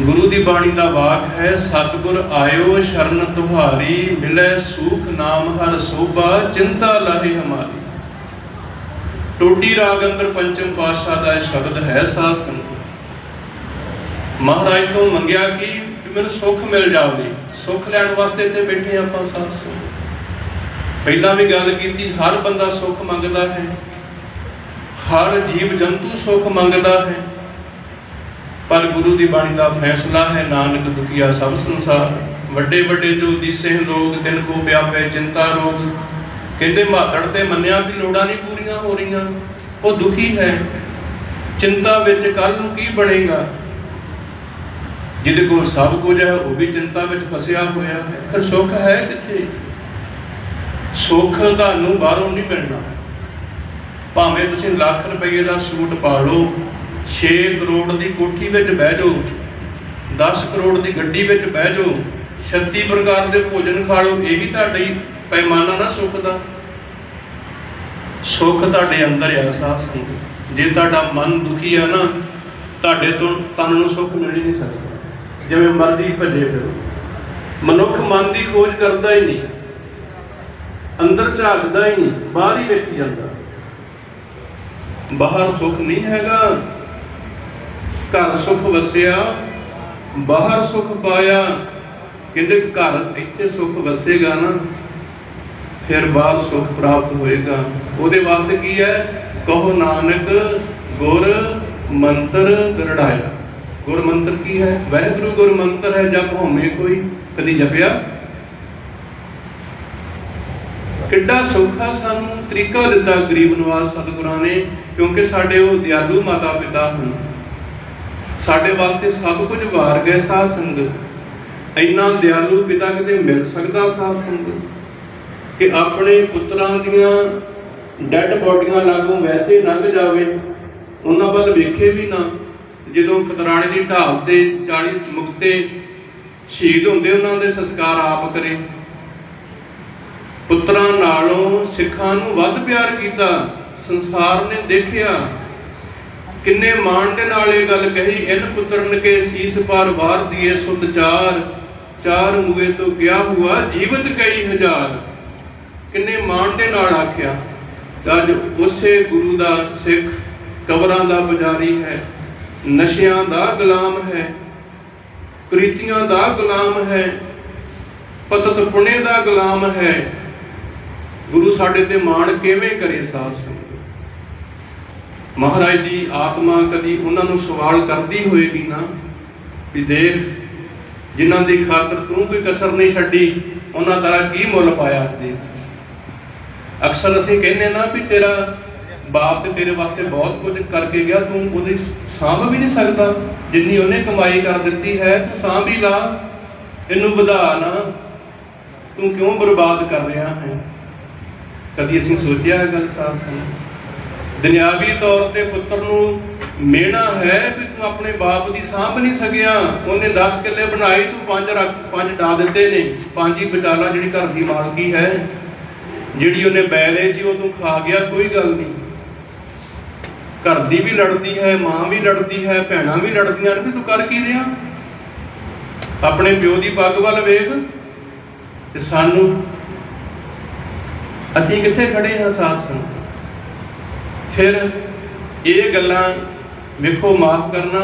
ਗੁਰੂ ਦੀ ਬਾਣੀ ਦਾ ਵਾਕ ਹੈ, ਸਤਿਗੁਰ ਆਇਓ ਸ਼ਰਨ ਤੁਹਾਰੀ, ਮਿਲੈ ਸੂਖ ਨਾਮ ਹਰ ਸੋਭਾ, ਚਿੰਤਾ ਲਾਹੇ ਹਮਾਰੀ। ਟੋਡੀ ਰਾਗ ਅੰਦਰ ਪੰਚਮ ਪਾਤਸ਼ਾਹ ਦਾ ਸ਼ਬਦ ਹੈ, ਸਾਧ ਸੰਗਤ। ਮਹਾਰਾਜ ਤੋਂ ਮੰਗਿਆ ਕਿ ਮੈਨੂੰ ਸੁੱਖ ਮਿਲ ਜਾਵੇ। ਸੁੱਖ ਲੈਣ ਵਾਸਤੇ ਇੱਥੇ ਬੈਠੇ ਆਪਾਂ ਸਾਧ ਸੰਗਤ। ਪਹਿਲਾਂ ਵੀ ਗੱਲ ਕੀਤੀ, ਹਰ ਬੰਦਾ ਸੁੱਖ ਮੰਗਦਾ ਹੈ। ਹਰ ਜੀਵ ਜੰਤੂ ਸੁੱਖ ਮੰਗਦਾ ਹੈ। ਪਰ ਗੁਰੂ ਦੀ ਬਾਣੀ ਦਾ ਫੈਸਲਾ ਹੈ ਨਾਨਕ ਦੁਖੀਆ ਸਭ ਸੰਸਾਰ। ਵੱਡੇ ਵੱਡੇ ਜੋ ਦਿਸੇ ਲੋਕ, ਤਿਨ ਕੋ ਵਿਆਪੈ ਚਿੰਤਾ ਰੋਗ। ਕਹਿੰਦੇ ਮਾਤੜ ਤੇ ਮੰਨਿਆ ਵੀ ਲੋੜਾਂ ਨਹੀਂ ਪੂਰੀਆਂ ਹੋ ਰਹੀਆਂ। ਉਹ ਦੁਖੀ ਹੈ। ਚਿੰਤਾ ਵਿੱਚ ਕੱਲ ਨੂੰ ਕੀ ਬਣੇਗਾ? ਜਿਹਦੇ ਕੋਲ ਸਭ ਕੁਝ ਹੈ, ਉਹ ਵੀ ਚਿੰਤਾ ਵਿੱਚ ਫਸਿਆ ਹੋਇਆ ਹੈ। ਫਿਰ ਸੁੱਖ ਹੈ ਕਿੱਥੇ? ਸੁੱਖ ਤੁਹਾਨੂੰ ਬਾਹਰੋਂ ਨਹੀਂ ਮਿਲਣਾ। ਭਾਵੇਂ ਤੁਸੀਂ ਲੱਖ ਰੁਪਏ ਦਾ ਸੂਟ ਪਾ ਲਓ 6 ਕਰੋੜ ਦੀ ਕੋਠੀ ਵਿੱਚ ਬਹਿ ਜਾਓ 10 ਕਰੋੜ ਦੀ ਗੱਡੀ ਵਿੱਚ ਬਹਿ ਜਾਓ 36 ਪ੍ਰਕਾਰ ਦੇ ਭੋਜਨ ਖਾ ਲਓ, ਇਹ ਵੀ ਤੁਹਾਡਾ ਪੈਮਾਨਾ ਨਾ ਸੁੱਖ ਦਾ। ਸੁੱਖ ਤੁਹਾਡੇ ਅੰਦਰ ਆ ਸਾਹ ਸੰਗਤ। ਜੇ ਤੁਹਾਡਾ ਮਨ ਦੁਖੀ ਆ ਨਾ, ਤੁਹਾਡੇ ਤੋਂ ਤਨ ਨੂੰ ਸੁੱਖ ਮਿਲ ਹੀ ਨਹੀਂ ਸਕਦਾ। ਜਿਵੇਂ ਮਰਜ਼ੀ ਭੱਜੇ ਫਿਰੋ। ਮਨੁੱਖ ਮਨ ਦੀ ਖੋਜ ਕਰਦਾ ਹੀ ਨਹੀਂ। ਅੰਦਰ ਝਾਕਦਾ ਹੀ ਨਹੀਂ, ਬਾਹਰ ਹੀ ਵੇਖੀ ਜਾਂਦਾ। ਬਾਹਰ ਸੁੱਖ ਨਹੀਂ ਹੈਗਾ। ਘਰ ਸੁੱਖ ਵਸਿਆ, ਬਾਹਰ ਸੁੱਖ ਪਾਇਆ, ਕਹਿੰਦੇ ਘਰ ਇੱਥੇ ਸੁੱਖ ਵਸੇਗਾ ਨਾ, ਫਿਰ ਬਾਹਰ ਸੁੱਖ ਪ੍ਰਾਪਤ ਹੋਏਗਾ। ਉਹਦੇ ਵਾਸਤੇ ਕੀ ਹੈ? ਕਹੋ ਨਾਨਕ, ਗੁਰ ਮੰਤਰ ਗਰੜਾਇਆ। ਗੁਰ ਮੰਤਰ ਕੀ ਹੈ? ਵਾਹਿਗੁਰੂ ਗੁਰ ਮੰਤਰ ਹੈ, ਜਪ ਹੋਮੇ ਕੋਈ, ਕਦੀ ਜਪਿਆ? ਕਿੱਡਾ ਸੌਖਾ ਸਾਨੂੰ ਤਰੀਕਾ ਦਿੱਤਾ ਗਰੀਬ ਨਿਵਾਸ ਸਤਿਗੁਰਾਂ ਨੇ, ਕਿਉਂਕਿ ਸਾਡੇ ਉਹ ਦਿਆਲੂ ਮਾਤਾ ਪਿਤਾ ਹਨ। ਸਾਡੇ ਵਾਸਤੇ ਸਭ ਕੁਝ ਵਾਰ ਗਏ ਸਾਧ ਸੰਗਤ। ਇੰਨਾ ਦਿਆਲੂ ਪਿਤਾ ਕਿਤੇ ਮਿਲ ਸਕਦਾ ਸਾਧ ਸੰਗਤ? ਕਿ ਆਪਣੇ ਪੁੱਤਰਾਂ ਦੀਆਂ ਡੈੱਡ ਬੋਡੀਆਂ ਲਾਗੋਂ ਵੈਸੇ ਲੰਘ ਜਾਵੇ, ਉਹਨਾਂ ਵੱਲ ਵੇਖੇ ਵੀ ਨਾ। ਜਦੋਂ ਖਤਰਾਣੇ ਦੀ ਢਾਲ ਤੇ 40 ਮੁਕਤੇ ਸ਼ਹੀਦ ਹੁੰਦੇ, ਉਹਨਾਂ ਦੇ ਸੰਸਕਾਰ ਆਪ ਕਰੇ। ਪੁੱਤਰਾਂ ਨਾਲੋਂ ਸਿੱਖਾਂ ਨੂੰ ਵੱਧ ਪਿਆਰ ਕੀਤਾ, ਸੰਸਾਰ ਨੇ ਦੇਖਿਆ। ਕਿੰਨੇ ਮਾਣ ਦੇ ਨਾਲ ਇਹ ਗੱਲ ਕਹੀ ਇਨ ਪੁੱਤਰਨ ਕੇ ਸੀਸ ਪਰ ਵਾਰ ਦੀਏ ਸੁਧ ਚਾਰ ਚਾਰ ਮੂਏ ਤੋਂ ਗਿਆ ਹੁਆ ਜੀਵਤ ਕਈ ਹਜ਼ਾਰ। ਕਿੰਨੇ ਮਾਣ ਦੇ ਨਾਲ ਆਖਿਆ ਅੱਜ ਉਸੇ ਗੁਰੂ ਦਾ ਸਿੱਖ ਕਬਰਾਂ ਦਾ ਪੁਜਾਰੀ ਹੈ, ਨਸ਼ਿਆਂ ਦਾ ਗੁਲਾਮ ਹੈ ਪ੍ਰੀਤੀਆਂ ਦਾ ਗੁਲਾਮ ਹੈ, ਪਤਤ ਪੁਣੇ ਦਾ ਗੁਲਾਮ ਹੈ। ਗੁਰੂ ਸਾਡੇ ਤੇ ਮਾਣ ਕਿਵੇਂ ਕਰੇ ਸਾਧ ਸੰਗਤ ਮਹਾਰਾਜ ਦੀ ਆਤਮਾ ਕਦੀ ਉਹਨਾਂ ਨੂੰ ਸਵਾਲ ਕਰਦੀ ਹੋਏਗੀ ਨਾ ਵੀ ਦੇਖ, ਜਿਨ੍ਹਾਂ ਦੀ ਖਾਤਰ ਤੂੰ ਕੋਈ ਕਸਰ ਨਹੀਂ ਛੱਡੀ, ਉਹਨਾਂ ਤੇਰਾ ਕੀ ਮੁੱਲ ਪਾਇਆ ਦੇ? ਅਕਸਰ ਅਸੀਂ ਕਹਿੰਦੇ ਨਾ ਵੀ ਤੇਰਾ ਬਾਪ ਤੇ ਤੇਰੇ ਵਾਸਤੇ ਬਹੁਤ ਕੁਝ ਕਰਕੇ ਗਿਆ, ਤੂੰ ਉਹਦੀ ਸਾਂਭ ਵੀ ਨਹੀਂ ਸਕਦਾ। ਜਿੰਨੀ ਉਹਨੇ ਕਮਾਈ ਕਰ ਦਿੱਤੀ ਹੈ, ਤੂੰ ਸਾਂਭ ਹੀ ਲਾ, ਇਹਨੂੰ ਵਧਾ ਨਾ। ਤੂੰ ਕਿਉਂ ਬਰਬਾਦ ਕਰ ਰਿਹਾ ਹੈ? ਕਦੀ ਅਸੀਂ ਸੋਚਿਆ ਇਹ ਗੱਲ ਸਾਥ ਸੰਗ ਦੁਨਿਆਵੀ ਤੌਰ ਤੇ ਪੁੱਤਰ ਨੂੰ ਮਿਹਣਾ ਹੈ ਵੀ ਤੂੰ ਆਪਣੇ ਬਾਪ ਦੀ ਸਾਂਭ ਨਹੀਂ ਸਕਿਆ। ਉਹਨੇ 10 ਕਿੱਲੇ ਬਣਾਏ, ਤੂੰ ਪੰਜ ਰੱਖ, ਪੰਜ ਡਾ ਦਿੱਤੇ ਨੇ। ਪੰਜ ਹੀ ਵਿਚਾਲਾ ਜਿਹੜੀ ਘਰ ਦੀ ਮਾਲਕੀ ਹੈ। ਜਿਹੜੀ ਉਹਨੇ ਬੈ ਲਈ ਸੀ, ਉਹ ਤੂੰ ਖਾ ਗਿਆ, ਕੋਈ ਗੱਲ ਨਹੀਂ। ਘਰ ਦੀ ਵੀ ਲੜਦੀ ਹੈ, ਮਾਂ ਵੀ ਲੜਦੀ ਹੈ, ਭੈਣਾਂ ਵੀ ਲੜਦੀਆਂ ਨੇ, ਵੀ ਤੂੰ ਕਰ ਕੀ ਰਿਹਾ? ਆਪਣੇ ਪਿਓ ਦੀ ਪੱਗ ਵੱਲ ਵੇਖ ਤੇ ਸਾਨੂੰ, ਅਸੀਂ ਕਿੱਥੇ ਖੜੇ ਹਾਂ ਸਾਥ ਸੰਗ ਫਿਰ ਇਹ ਗੱਲਾਂ ਵੇਖੋ ਮਾਫ ਕਰਨਾ।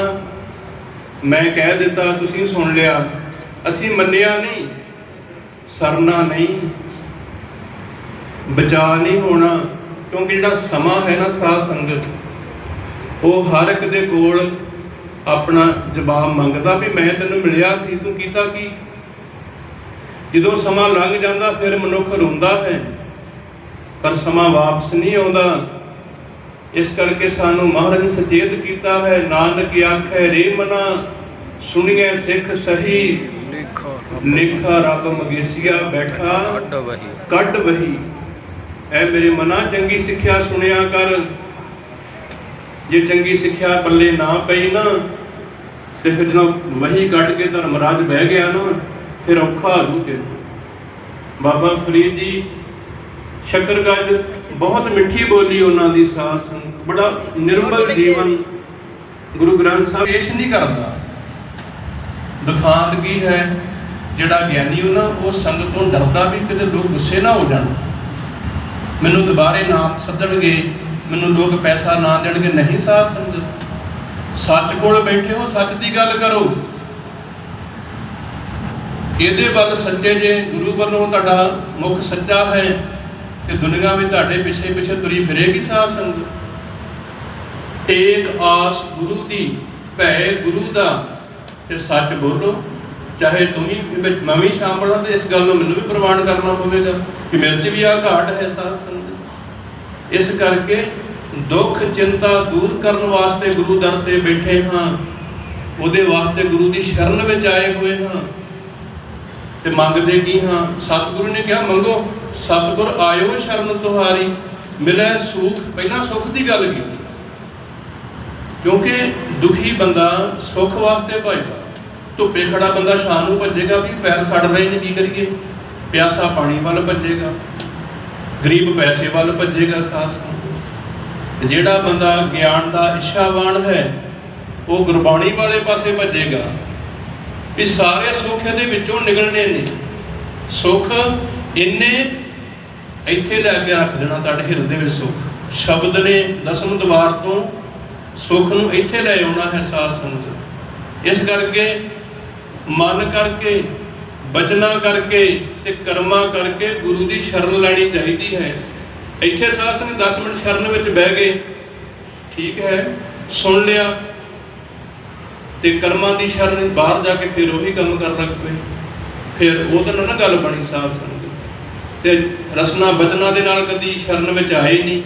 ਮੈਂ ਕਹਿ ਦਿੱਤਾ, ਤੁਸੀਂ ਸੁਣ ਲਿਆ। ਅਸੀਂ ਮੰਨਿਆ ਨਹੀਂ। ਸਰਨਾ ਨਹੀਂ। ਬਚਾ ਨਹੀਂ ਹੋਣਾ, ਕਿਉਂਕਿ ਜਿਹੜਾ ਸਮਾਂ ਹੈ ਨਾ ਸਾਧ ਸੰਗਤ, ਉਹ ਹਰ ਇੱਕ ਦੇ ਕੋਲ ਆਪਣਾ ਜਵਾਬ ਮੰਗਦਾ ਵੀ ਮੈਂ ਤੈਨੂੰ ਮਿਲਿਆ ਸੀ, ਤੂੰ ਕੀਤਾ ਕੀ? ਜਦੋਂ ਸਮਾਂ ਲੰਘ ਜਾਂਦਾ, ਫਿਰ ਮਨੁੱਖ ਰੋਂਦਾ ਹੈ, ਪਰ ਸਮਾਂ ਵਾਪਸ ਨਹੀਂ ਆਉਂਦਾ। ਇਸ ਕਰਕੇ ਸਾਨੂੰ ਮਹਾਰਾਜ ਸੁਚੇਤ ਕੀਤਾ ਹੈ ਨਾਨਕ ਆਖੇ ਰੇ ਮਨਾ ਸੁਣੀਏ ਸਿੱਖ ਸਹੀ। ਲਿਖੋ ਰੱਬ ਮਗੇਸੀਆ ਬੈਠਾ ਵਹੀ। ਕੱਢ ਵਹੀ। ਐ ਮੇਰੇ ਮਨਾ ਚੰਗੀ ਸਿੱਖਿਆ ਸੁਣਿਆ ਕਰ। ਜੇ ਚੰਗੀ ਸਿੱਖਿਆ ਪੱਲੇ ਨਾ ਪਈ ਨਾ ਤੇ ਫਿਰ ਜਦੋਂ ਵਹੀ ਕੱਢ ਕੇ ਧਰਮਰਾਜ ਬਹਿ ਗਿਆ ਨਾ ਫਿਰ ਔਖਾ ਹੋ ਜੂ ਬਾਬਾ ਫਰੀਦ ਜੀ ਸ਼ਕਰਗੰਜ ਬਹੁਤ ਮਿੱਠੀ ਬੋਲੀ ਉਹਨਾਂ ਦੀ ਸਾਸ। ਬੜਾ ਨਿਰਮਲ ਜੀਵਨ ਗੁਰੂ ਗ੍ਰੰਥ ਸਾਹਿਬ ਪੇਸ਼ ਨਹੀਂ ਕਰਦਾ। ਦੁਖਾਂਤ ਕੀ ਹੈ? ਜਿਹੜਾ ਗਿਆਨੀ ਉਹ ਨਾ ਉਹ ਸੰਗਤ ਤੋਂ ਡਰਦਾ ਵੀ ਕਿਤੇ ਲੋਕ ਗੁੱਸੇ ਨਾ ਹੋ ਜਾਣ। ਮੈਨੂੰ ਦੁਬਾਰੇ ਨਾ ਸੱਦਣਗੇ ਮੈਨੂੰ ਲੋਕ ਪੈਸਾ ਨਾ ਦੇਣਗੇ ਨਹੀਂ ਸਾਧ ਸੰਗਤ। ਸੱਚ ਕੋਲ ਬੈਠੇ ਹੋ ਸੱਚ ਦੀ ਗੱਲ ਕਰੋ। ਇਹਦੇ ਵੱਲ ਸੱਚੇ ਜੇ? ਗੁਰੂ ਵੱਲੋਂ ਤੁਹਾਡਾ ਮੁਖ ਸੱਚਾ ਹੈ। ਤੇ ਦੁਨੀਆ ਵੀ ਤੁਹਾਡੇ ਪਿੱਛੇ ਪਿੱਛੇ ਤੁਰੀ ਫਿਰੇਗੀ ਸਾਧ ਸੰਗਤ। ਟੇਕ ਆਸ ਗੁਰੂ ਦੀ, ਭੈ ਗੁਰੂ ਦਾ। ਤੇ ਸੱਚ ਬੋਲੋ, ਚਾਹੇ ਤੁਸੀਂ ਵਿੱਚ ਮੈਂ ਵੀ ਸ਼ਾਮਲ ਹਾਂ, ਤੇ ਇਸ ਗੱਲ ਨੂੰ ਮੈਨੂੰ ਵੀ ਪ੍ਰਵਾਨ ਕਰਨਾ ਪਵੇਗਾ ਕਿ ਮੇਰੇ 'ਚ ਵੀ ਆ ਘਾਟ ਹੈ ਸਾਧ ਸੰਗਤ। ਇਸ ਕਰਕੇ ਦੁੱਖ, ਚਿੰਤਾ ਦੂਰ ਕਰਨ ਵਾਸਤੇ ਗੁਰੂ ਦਰ ਤੇ ਬੈਠੇ ਹਾਂ। ਉਹਦੇ ਵਾਸਤੇ ਗੁਰੂ ਦੀ ਸ਼ਰਨ ਵਿੱਚ ਆਏ ਹੋਏ ਹਾਂ। ਤੇ ਮੰਗਦੇ ਕੀ ਹਾਂ? ਸਤਿਗੁਰੂ ਨੇ ਕਿਹਾ, ਮੰਗੋ, ਸਤਿਗੁਰ ਆਇਓ ਸ਼ਰਨ ਤੁਹਾਰੀ। ਮਿਲੇ ਸੁਖ। ਪਹਿਲਾਂ ਸੁਖ ਦੀ ਗੱਲ ਕੀਤੀ। ਕਿਉਂਕਿ ਦੁਖੀ ਬੰਦਾ ਸੁੱਖ ਵਾਸਤੇ ਭਜਦਾ। ਧੁੱਪੇ ਖੜਾ ਬੰਦਾ ਸ਼ਾਮ ਨੂੰ ਭੱਜੇਗਾ ਵੀ ਪੈਰ ਸੜ ਰਹੇ ਨੇ, ਕੀ ਕਰੀਏ? ਪਿਆਸਾ ਪਾਣੀ ਵੱਲ ਭੱਜੇਗਾ। ਗਰੀਬ ਪੈਸੇ ਵੱਲ ਭੱਜੇਗਾ ਸਾਸ। ਜਿਹੜਾ ਬੰਦਾ ਗਿਆਨ ਦਾ ਇੱਛਾਵਾਨ ਹੈ, ਉਹ ਗੁਰਬਾਣੀ ਵਾਲੇ ਪਾਸੇ ਭੱਜੇਗਾ। ਵੀ ਸਾਰੇ ਸੁੱਖ ਇਹਦੇ ਵਿੱਚੋਂ ਨਿਕਲਣੇ ਨੇ। ਸੁੱਖ ਇੰਨੇ ਇੱਥੇ ਲੈ ਕੇ ਰੱਖ ਦੇਣਾ ਤੁਹਾਡੇ ਹਿਰਦੇ ਵਿੱਚ ਸੁੱਖ। ਸ਼ਬਦ ਨੇ ਦਸਮ ਦਵਾਰ ਤੋਂ ਸੁੱਖ ਨੂੰ ਇੱਥੇ ਲੈ ਆਉਣਾ ਹੈ ਸਾਧ ਸੰਗਤ। ਇਸ ਕਰਕੇ ਮਨ ਕਰਕੇ, ਬਚਨਾ ਕਰਕੇ ਤੇ ਕਰਮਾਂ ਕਰਕੇ ਗੁਰੂ ਦੀ ਸ਼ਰਨ ਲੈਣੀ ਚਾਹੀਦੀ ਹੈ। ਇੱਥੇ ਸਾਧ ਸੰਗਤ 10 ਮਿੰਟ ਸ਼ਰਨ ਵਿੱਚ ਬਹਿ ਗਏ। ਠੀਕ ਹੈ, ਸੁਣ ਲਿਆ ਤੇ ਕਰਮਾਂ ਦੀ ਸ਼ਰਨ ਬਾਹਰ ਜਾ ਕੇ ਫਿਰ ਉਹੀ ਕੰਮ ਕਰਨ ਲੱਗ ਪਏ। ਫਿਰ ਉਹ ਤਾਂ ਨਾ ਗੱਲ ਬਣੀ ਸਾਧ ਸੰਗਤ। ਤੇ ਰਸਨਾ ਬਚਨਾ ਦੇ ਨਾਲ ਕਦੀ ਸ਼ਰਨ ਵਿੱਚ ਆਏ ਨਹੀਂ।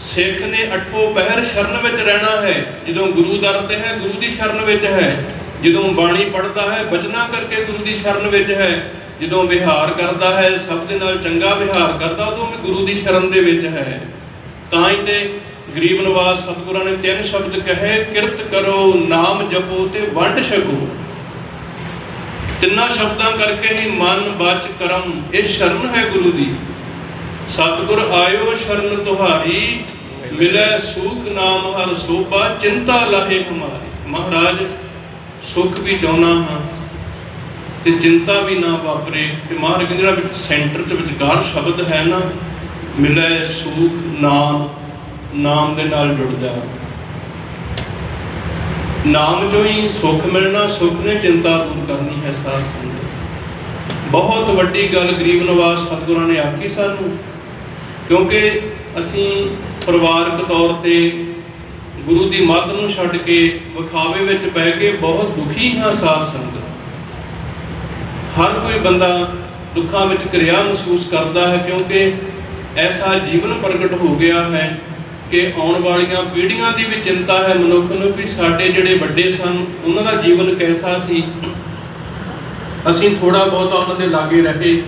ਸਿੱਖ ਨੇ ਅਠੋ ਪਹਿਰ ਸ਼ਰਨ ਵਿੱਚ ਰਹਿਣਾ ਹੈ। ਜਦੋਂ ਗੁਰੂ ਦਰ ਤੇ ਹੈ, ਗੁਰੂ ਦੀ ਸ਼ਰਨ ਵਿੱਚ ਹੈ। ਜਦੋਂ ਬਾਣੀ ਪੜਦਾ ਹੈ, ਬਚਨਾ ਕਰਕੇ ਗੁਰੂ ਦੀ ਸ਼ਰਨ ਵਿੱਚ ਹੈ। ਜਦੋਂ ਵਿਹਾਰ ਕਰਦਾ ਹੈ, ਸਭ ਦੇ ਨਾਲ ਚੰਗਾ ਵਿਹਾਰ ਕਰਦਾ, ਉਦੋਂ ਵੀ ਗੁਰੂ ਦੀ ਸ਼ਰਨ ਦੇ ਵਿੱਚ ਹੈ। ਤਾਂ ਹੀ ਤੇ ਗਰੀਬ ਨਿਵਾਸ ਸਤਿਗੁਰਾਂ ਨੇ ਤਿੰਨ ਸ਼ਬਦ ਕਹੇ, ਕਿਰਤ ਕਰੋ, ਨਾਮ ਜਪੋ ਤੇ ਵੰਡ ਛਕੋ। ਤਿੰਨਾਂ ਸ਼ਬਦਾਂ ਕਰਕੇ ਹੀ ਮਨ, ਬਚ, ਕਰਮ, ਇਹ ਸ਼ਰਨ ਹੈ ਗੁਰੂ ਦੀ। ਸਤਿਗੁਰ ਆਇਓ ਸ਼ਰਨ ਤੁਹਾਰੀ, ਮਿਲੈ ਸੁਖ ਨਾਮ ਹਰ ਸੋਭਾ, ਚਿੰਤਾ ਲਹੇ ਹਮਾਰੀ ਮਹਾਰਾਜ, ਸੁਖ ਵੀ ਚਾਹੁੰਦਾ ਹਾਂ ਤੇ ਚਿੰਤਾ ਵੀ ਨਾ ਵਾਪਰੇ। ਤੇ ਮਹਾਰਾਜ ਕਹਿੰਦੇ, ਜਿਹੜਾ ਵਿੱਚ ਸੈਂਟਰ ਚ ਵਿਚਕਾਰ ਸ਼ਬਦ ਹੈ ਨਾ, ਮਿਲੈ ਸੁਖ ਨਾਮ ਨਾਮ ਦੇ ਨਾਲ ਜੁੜ ਨਾਮ ਚੋਂ ਹੀ ਸੁੱਖ ਮਿਲਣਾ, ਸੁੱਖ ਨੇ ਚਿੰਤਾ ਦੂਰ ਕਰਨੀ ਹੈ ਸਾਧ ਸੰਗਤ। ਬਹੁਤ ਵੱਡੀ ਗੱਲ ਗਰੀਬ ਨਿਵਾਸ ਸਤਿਗੁਰਾਂ ਨੇ ਆਖੀ ਸਾਨੂੰ ਕਿਉਂਕਿ ਅਸੀਂ ਪਰਿਵਾਰਕ ਤੌਰ ਤੇ ਗੁਰੂ ਦੀ ਮੱਤ ਨੂੰ ਛੱਡ ਕੇ ਵਿਖਾਵੇ ਵਿੱਚ ਪੈ ਕੇ ਬਹੁਤ ਦੁਖੀ ਹਾਂ ਸਾਧ ਸੰਗਤ। ਹਰ ਕੋਈ ਬੰਦਾ ਦੁੱਖਾਂ ਵਿੱਚ ਕਿਰਿਆ ਮਹਿਸੂਸ ਕਰਦਾ ਹੈ ਕਿਉਂਕਿ ਐਸਾ ਜੀਵਨ ਪ੍ਰਗਟ ਹੋ ਗਿਆ ਹੈ ਕਿ ਆਉਣ ਵਾਲੀਆਂ ਪੀੜ੍ਹੀਆਂ ਦੀ ਵੀ ਚਿੰਤਾ ਹੈ ਮਨੁੱਖ ਨੂੰ ਵੀ ਸਾਡੇ ਜਿਹੜੇ ਵੱਡੇ ਸਨ, ਉਹਨਾਂ ਦਾ ਜੀਵਨ ਕੈਸਾ ਸੀ। ਅਸੀਂ ਥੋੜਾ ਬਹੁਤਾ ਉਹਨਾਂ ਦੇ ਲਾਗੇ ਰਹੇ